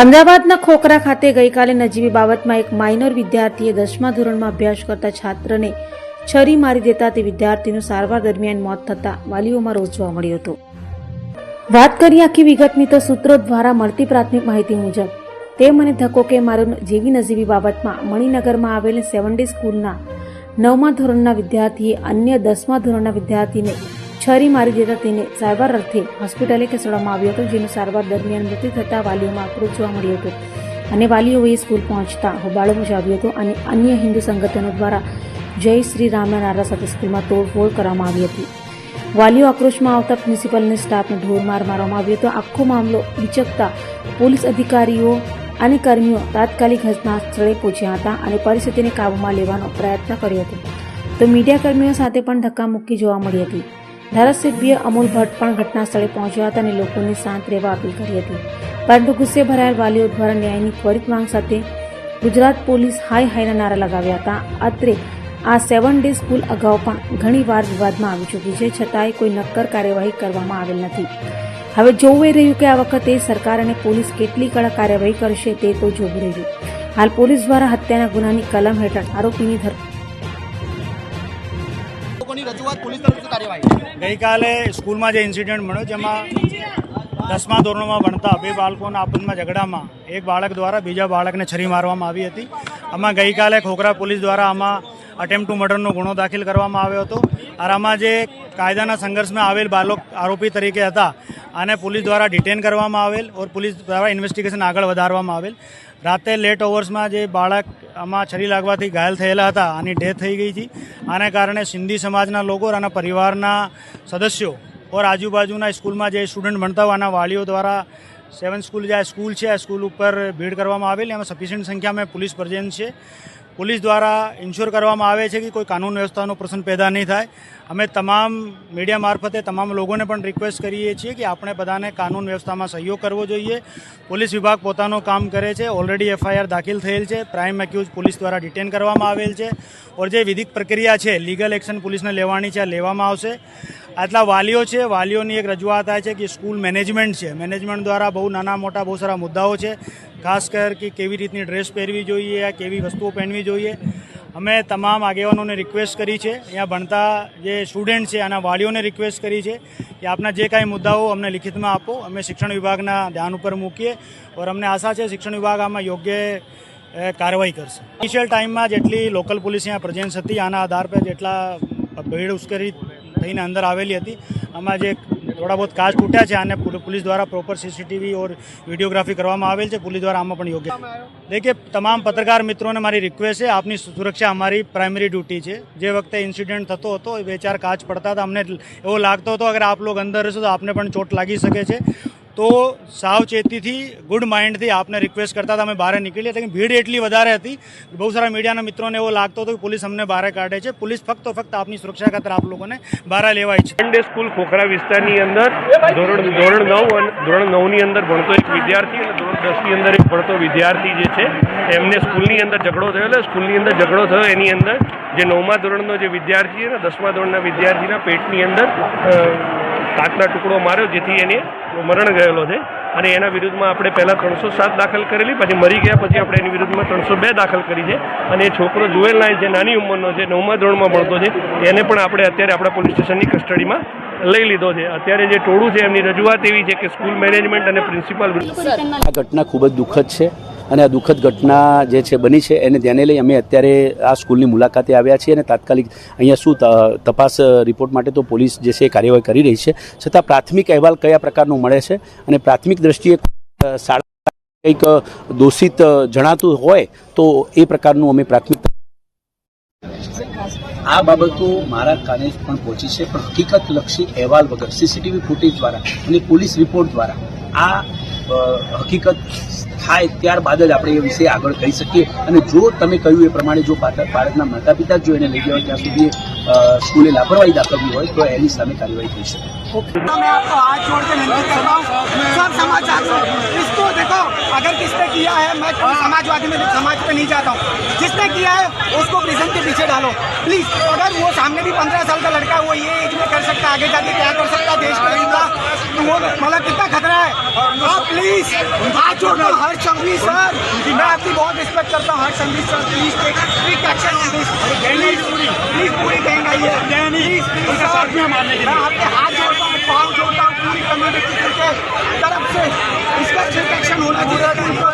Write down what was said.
અમદાવાદના ખોખરા ખાતે ગઈકાલે નજીવી બાબતમાં એક માઇનર વિદ્યાર્થીએ દસમા ધોરણમાં અભ્યાસ કરતા છાત્રને છરી મારી દેતા તે વિદ્યાર્થીનું સારવાર દરમિયાન મોત થતાં વાલીઓમાં રોષ જોવા મળ્યો હતો. વાત કરી આખી વિગતની તો સૂત્રો દ્વારા મળતી પ્રાથમિક માહિતી મુજબ, તે મને ધક્કો કે મારો જેવી નજીવી બાબતમાં મણિનગરમાં આવેલ સેવન ડે સ્કૂલના નવમા ધોરણના વિદ્યાર્થીએ અન્ય દસમા ધોરણના વિદ્યાર્થીને છરી મારી દેતા તેને સારવાર અર્થે હોસ્પિટલે ખસેડવામાં આવ્યો હતો, જેનું સારવાર દરમિયાન મૃત્યુ થતાં વાલીઓમાં આક્રોશ જોવા મળ્યો હતો. અને વાલીઓએ સ્કૂલ પહોંચતા હોબાળો મચાવ્યો હતો અને અન્ય હિન્દુ સંગઠનો દ્વારા જય શ્રી રામના નારા સાથે સ્કૂલમાં તોડફોડ કરવામાં આવી હતી. વાલીઓ આક્રોશમાં આવતા પ્રિન્સિપલને સ્ટાફને ઢોરમાર મારવામાં આવ્યો હતો. આખો મામલો વિચકતા પોલીસ અધિકારીઓ અને કર્મીઓ તાત્કાલિક ઘટના સ્થળે પહોંચ્યા હતા અને પરિસ્થિતિને કાબૂમાં લેવાનો પ્રયત્ન કર્યો હતો. તો મીડિયા કર્મીઓ સાથે પણ ધક્કામુક્કી જોવા મળી હતી. ધારાસભ્ય અમૂલ ભટ્ટ પણ ઘટના સ્થળે પહોંચ્યા હતા અને લોકોને શાંત રહેવા અપીલ કરી હતી. પરંતુ ગુસ્સે ભરાયેલ વાલીઓ દ્વારા ન્યાયની ત્વરિત માંગ સાથે ગુજરાત પોલીસ હાય હાયના નારા લગાવ્યા હતા. અત્રે આ સેવન ડે સ્કૂલ અગાઉ પણ ઘણીવાર વિવાદમાં આવી ચૂકી છે, છતાંય કોઈ નક્કર કાર્યવાહી કરવામાં આવેલ નથી. હવે જોવું એ રહ્યું કે આ વખતે સરકાર અને પોલીસ કેટલી કડક કાર્યવાહી કરશે તે તો જોવું રહ્યું. હાલ પોલીસ દ્વારા હત્યાના ગુનાની કલમ હેઠળ આરોપીની ધર પોલીસ તરફથી કાર્યવાહી ગઈકાલે સ્કૂલમાં જે ઇન્સિડન્ટ મળ્યો, જેમાં દસમા ધોરણમાં ભણતા બે બાળકોના આપદમાં ઝઘડામાં એક બાળક દ્વારા બીજા બાળકને છરી મારવામાં આવી હતી. આમાં ગઈકાલે ખોખરા પોલીસ દ્વારા આમાં અટેમ્પ ટુ મર્ડરનો ગુનો દાખલ કરવામાં આવ્યો હતો. અને આમાં જે કાયદાના સંઘર્ષમાં આવેલ બાળક આરોપી તરીકે હતા, આને પોલીસ દ્વારા ડિટેન કરવામાં આવેલ ઓર પોલીસ દ્વારા ઇન્વેસ્ટિગેશન આગળ વધારવામાં આવેલ. રાતે લેટ ઓવર્સમાં જે બાળક આમાં છરી લાગવાથી ઘાયલ થયેલા હતા, આની ડેથ થઈ ગઈ હતી. આને કારણે સિંધી સમાજના લોકો અને પરિવારના સદસ્યો ઓર આજુબાજુના સ્કૂલમાં જે સ્ટુડન્ટ ભણતા હોય, આના વાલીઓ દ્વારા સેવન સ્કૂલ જે આ સ્કૂલ છે, આ સ્કૂલ ઉપર ભીડ કરવામાં આવેલી. એમાં સફિશિયન્ટ સંખ્યામાં પોલીસ પ્રેઝન્ટ છે. પોલીસ દ્વારા ઇન્શ્યોર કરવામાં આવે છે કે કોઈ કાનૂન વ્યવસ્થાનો પ્રશ્ન પેદા નહીં થાય. અમે તમામ મીડિયા મારફતે તમામ લોકોને પણ રિક્વેસ્ટ કરીએ છીએ કે આપણે બધાને કાનૂન વ્યવસ્થામાં સહયોગ કરવો જોઈએ. પોલીસ વિભાગ પોતાનું કામ કરે છે. ઓલરેડી એફઆઈઆર દાખલ થયેલ છે. પ્રાઇમ એક્યુઝ પોલીસ દ્વારા ડિટેન કરવામાં આવેલ છે. ઓર જે વિધિક પ્રક્રિયા છે લીગલ એક્શન પોલીસને લેવાની છે લેવામાં આવશે. આટલા વાલીઓ છે, વાલીઓની એક રજૂઆત થાય છે કે સ્કૂલ મેનેજમેન્ટ છે. મેનેજમેન્ટ દ્વારા બહુ નાના મોટા બહુ સારા મુદ્દાઓ છે. ખાસ કર કે કેવી રીતની ડ્રેસ પહેરવી જોઈએ યા કેવી વસ્તુઓ પહેરવી જોઈએ. અમે તમામ આગેવાનોને રિક્વેસ્ટ કરી છે. અહીંયા ભણતા જે સ્ટુડન્ટ છે, આના વાલીઓને રિક્વેસ્ટ કરી છે કે આપના જે કાંઈ મુદ્દાઓ અમને લિખિતમાં આપો. અમે શિક્ષણ વિભાગના ધ્યાન ઉપર મૂકીએ ઓર અમને આશા છે શિક્ષણ વિભાગ આમાં યોગ્ય કાર્યવાહી કરશે. ઇનિશિયલ ટાઈમમાં જેટલી લોકલ પોલીસ અહીંયા પ્રેઝન્સ હતી, આના આધાર પર જેટલા ભીડ ઉશ્કેરી થઈને અંદર આવેલી હતી. આમાં જે થોડા બહુ કાચ તૂટ્યા છે અને પોલ- પોલીસ દ્વારા પ્રોપર સીસીટીવી ઓર વિડીયોગ્રાફી કરવામાં આવેલ છે. પોલીસ દ્વારા આમાં પણ યોગ્ય દેખીએ, તમામ પત્રકાર મિત્રોને મારી રિક્વેસ્ટ છે, આપની સુરક્ષા અમારી પ્રાઇમરી ડ્યુટી છે. જે વખતે ઇન્સિડન્ટ થતો હતો, બે ચાર કાચ પડતા હતા, અમને એવો લાગતો હતો, અગર આપ લોકો અંદર હશો તો આપને પણ ચોટ લાગી શકે છે. તો સાવચેતીથી ગુડ માઇન્ડથી આપને રિક્વેસ્ટ કરતા હતા. અમે બહાર નીકળીએ લેકિન ભીડ એટલી વધારે હતી બહુ સારા મીડિયાના મિત્રોને એવો લાગતો હતો કે પોલીસ અમને બહાર કાઢે છે. પોલીસ ફક્ત ફક્ત આપની સુરક્ષા ખાતર આપ લોકોને બહાર લેવાય છે. સન્ડે સ્કૂલ ખોખરા વિસ્તારની અંદર ધોરણ ધોરણ નવ ધોરણ નવની અંદર ભણતો એક વિદ્યાર્થી અને ધોરણ દસની અંદર એક ભણતો વિદ્યાર્થી જે છે, એમને સ્કૂલની અંદર ઝઘડો થયેલો સ્કૂલની અંદર ઝઘડો થયો. એની અંદર જે નવમા ધોરણનો જે વિદ્યાર્થી છે ને દસમા ધોરણના વિદ્યાર્થીના પેટની અંદર કાચના ટુકડો માર્યો જેથી એને મરણ ગયેલો છે. અને એના વિરુદ્ધમાં આપણે પહેલાં ત્રણસો સાત દાખલ કરેલી, પછી મરી ગયા, પછી આપણે એની વિરુદ્ધમાં ત્રણસો બે દાખલ કરી છે. અને એ છોકરો જુએલ નાય જે નાની ઉંમરનો છે, નવમા ધોરણમાં ભણતો છે, એને પણ આપણે અત્યારે આપણા પોલીસ સ્ટેશનની કસ્ટડીમાં લઈ લીધો છે. અત્યારે જે ટોળું છે, એમની રજૂઆત એવી છે કે સ્કૂલ મેનેજમેન્ટ અને પ્રિન્સિપાલ આ ઘટના ખૂબ જ દુઃખદ છે. અને આ દુઃખદ ઘટના જે છે બની છે, એને ધ્યાને લઈ અમે અત્યારે આ સ્કૂલની મુલાકાતે આવ્યા છીએ અને તાત્કાલિક અહીંયા શું તપાસ રિપોર્ટ માટે તો પોલીસ જે છે એ કાર્યવાહી કરી રહી છે. છતાં પ્રાથમિક અહેવાલ કયા પ્રકારનો મળે છે અને પ્રાથમિક દ્રષ્ટિએ શાળા કંઈક દોષિત જણાતું હોય તો એ પ્રકારનું અમે પ્રાથમિક આ બાબતો મારા કાને પણ પહોંચી છે, પણ હકીકત લક્ષી અહેવાલ વગર સીસીટીવી ફૂટેજ દ્વારા અને પોલીસ રિપોર્ટ દ્વારા આ અ, હકીકત થાય ત્યારબાદ જ આપણે એ વિશે આગળ કહી શકીએ અને જો તમે કહ્યું એ પ્રમાણે જો બાળક- બાળકના માતા પિતા જ જો એને લઈ ગયા હોય ત્યાં સુધી અ, સ્કૂલે લાપરવાહી દાખવવી હોય તો એની સામે કાર્યવાહી થઈ શકે मैं आपको हाथ जोड़ के विनती करता हूँ सब समाज जागो इसको देखो अगर किसने किया है मैं कोई समाजवादी में समाज पे नहीं जाता हूँ जिसने किया है उसको प्रिजन के पीछे डालो प्लीज अगर वो सामने भी पंद्रह साल का लड़का है वो ये एज में कर सकता है आगे जाके क्या कर सकता है देश का हिस्सा तो वो मतलब कितना खतरा है आप प्लीज़ हाथ जोड़ना हर समाज सर, मैं आपकी बहुत रिस्पेक्ट करता हूँ, हर Sandeep sir please take strict action on this please please पूरी कहीं गई प्लीज़ प्लीज़ सर मैं आपके हाथ जोड़ता हूँ, पाँव जोड़ता हूँ, पूरी कम्युनिटी के तरफ़ से इसका स्ट्रिक्ट एक्शन होना चाहिए।